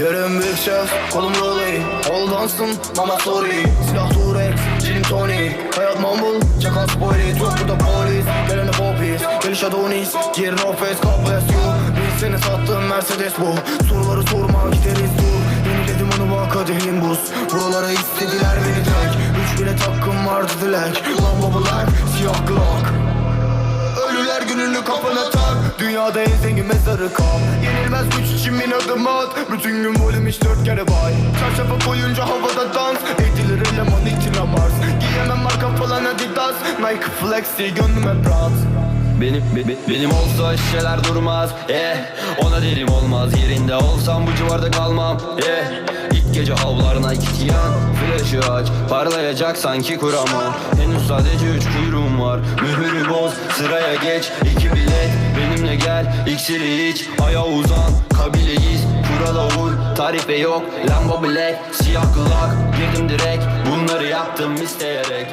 Yarın büyük şef, kolum roley Ol dansın, mama sorry. Silah Turex, gin tonic. Hayat mumble, çakal spoiler. Yok burada polis, gelene popis. Geliş Adonis, face, kapes yok Biz seni sattım Mercedes bu. Soruları sorma, gideriz dur vardı dilek Lamba black, siyah glock. Ölüler gününü kafana tak. Dünyada en zengin mezarı kal Yenilmez güç için bin adım at. Bütün gün volüm iş dört kere bay. Çarşafa koyunca havada dans. Edilir eleman için Mars Giyemem marka falan Adidas. Nike Flexi gönlüm hep rahat Benim be- be- benim olsa şişeler durmaz eh. Ona derim olmaz yerinde olsam bu civarda kalmam eh İlk gece avlarına git yan Flaşı aç parlayacak sanki kurama. Henüz sadece üç kuyruğum var Mühürü boz sıraya geç. İki bilet Benimle gel iksiri iç. Aya uzan kabileyiz Kurala uy tarife yok Lambo black siyah kulak. Girdim direkt bunları yaptım isteyerek